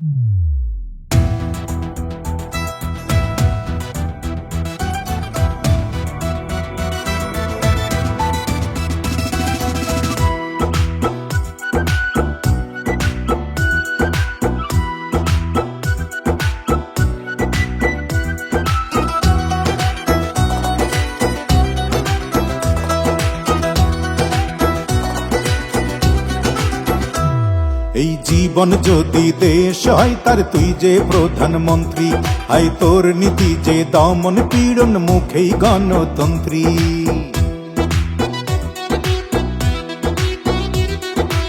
এই জীবন যদি দেশ হয়, তার তুই যে প্রধানমন্ত্রী হাই তোর নীতি যে দমন পীড়ন মুখেই গণতন্ত্রী।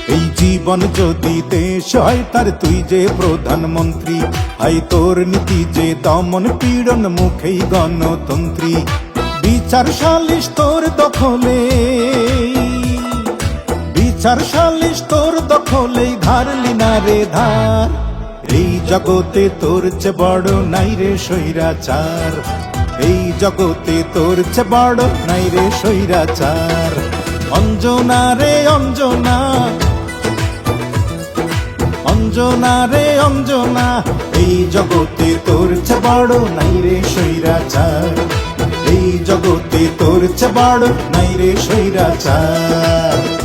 এই জীবন যদি দেশ হয়, তার তুই যে প্রধানমন্ত্রী হাই তোর নীতি যে দমন পীড়ন মুখেই গণতন্ত্রী। বিচার সালিশ তোর দখলে। বিচার তোর দখলেই ধারলি না রে ধার। এই জগতে তোর চে বড় নাই রে সৈরাচার এই জগতে তোর চে বড় নাই রে সৈরাচার অঞ্জনা রে অঞ্জনা অঞ্জনা রে অঞ্জনা, এই জগতে তোর চে বড় নাই রে সৈরাচার এই জগতে তোর চে বড় নাই রে সৈরাচার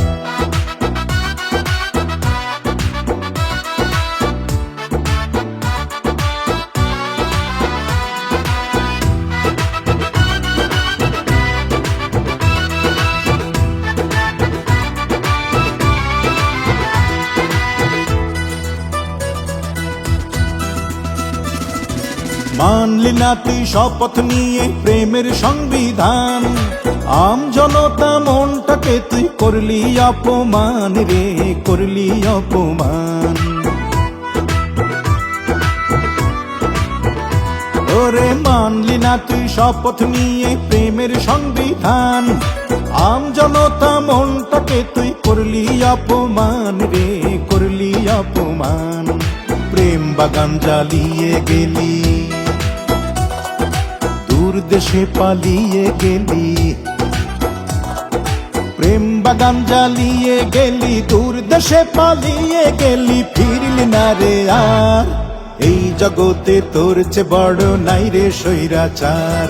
মানলি না তুই শপথ নিয়ে প্রেমের সংবিধান। আম জনতা মনটাকে তুই করলি অপমান রে, করলি অপমান। ওরে মানলি না তুই শপথ নিয়ে প্রেমের সংবিধান। আম জনতা মনটাকে তুই করলি অপমান রে, করলি অপমান। প্রেম বাগান জ্বালিয়ে গেলি। দেশে পালিয়ে গেলি। প্রেম বাগান জ্বালিয়ে গেলি, দূর দেশে পালিয়ে গেলি, ফিরলি না রে আর। এই জগতে তোর চে বড় নাই রে সৈরাচার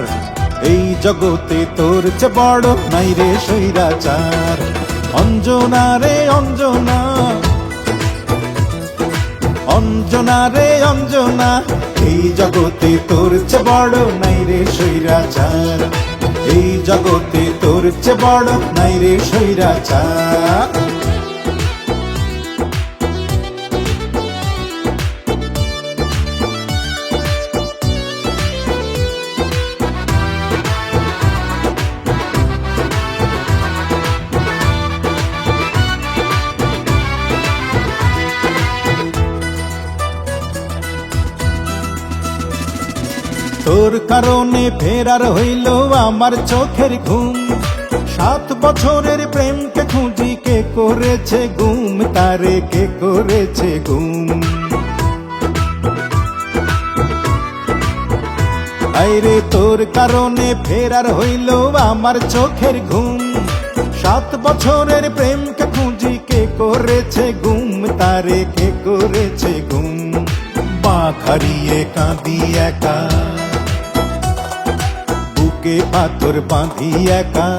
এই জগতে তোর চে বড় নাই রে সৈরাচার অঞ্জনা রে অঞ্জনা। অঞ্জনা রে অঞ্জনা। এই জগতে তোর চে বড় নাই রে সৈরাচার এই জগতে তোর চে বড় নাই রে সৈরাচার তোর কারণে ফেরার হইল আমার চোখের ঘুম। সাত বছরের প্রেমকে খুঁজি কে করেছে গুম? তারে কে করেছে গুম? আইরে তোর কারণে ফেরার হইল আমার চোখের ঘুম। সাত বছরের প্রেমকে খুঁজি কে করেছে গুম? তারে কে করেছে গুম? পাখারিয়ে কাঁদি একা। বুকে পাথর বাঁধি একা।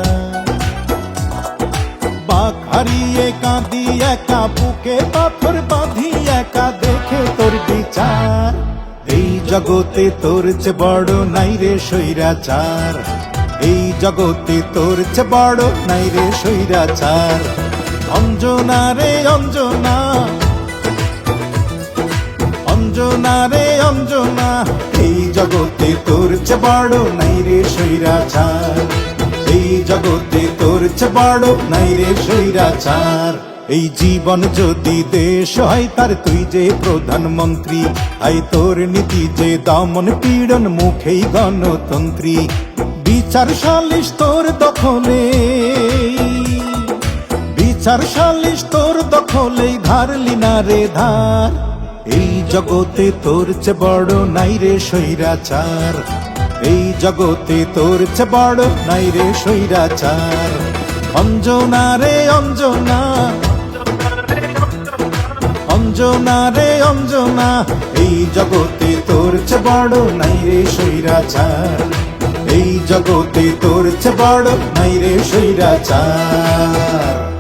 বাঘ হারিয়ে কাঁদি একা, বুকে পাথর বাঁধি একা। দেখে তোর বিচার, এই জগতে তোর চে বড় নাই রে সৈরাচার এই জগতে তোর চে বড় নাই রে সৈরাচার অঞ্জনা রে অঞ্জনা অঞ্জনা রে অঞ্জনা, এই জগতে বড় নাই রে সৈরাচার এই জগতে তোর চে বড় নাই রে সৈরাচার এই জীবন যদি দেশ হয়, তার তুই যে প্রধানমন্ত্রী আই তোর নীতি যে দমন পীড়ন মুখেই গণতন্ত্রী। বিচার সালিশ তোর দখলে, বিচার সালিশ তোর দখলেই ধারলি না রে ধার। এই জগতে তোর চে বড় নাই রে সৈরাচার এই জগতে তোর চে বড় নাই রে সৈরাচার অঞ্জনা রে অঞ্জনা। অঞ্জনা রে অঞ্জনা। এই জগতে তোর চেয়ে বড় নাই রে সৈরাচার এই জগতে তোর চেয়ে বড় নাই রে সৈরাচার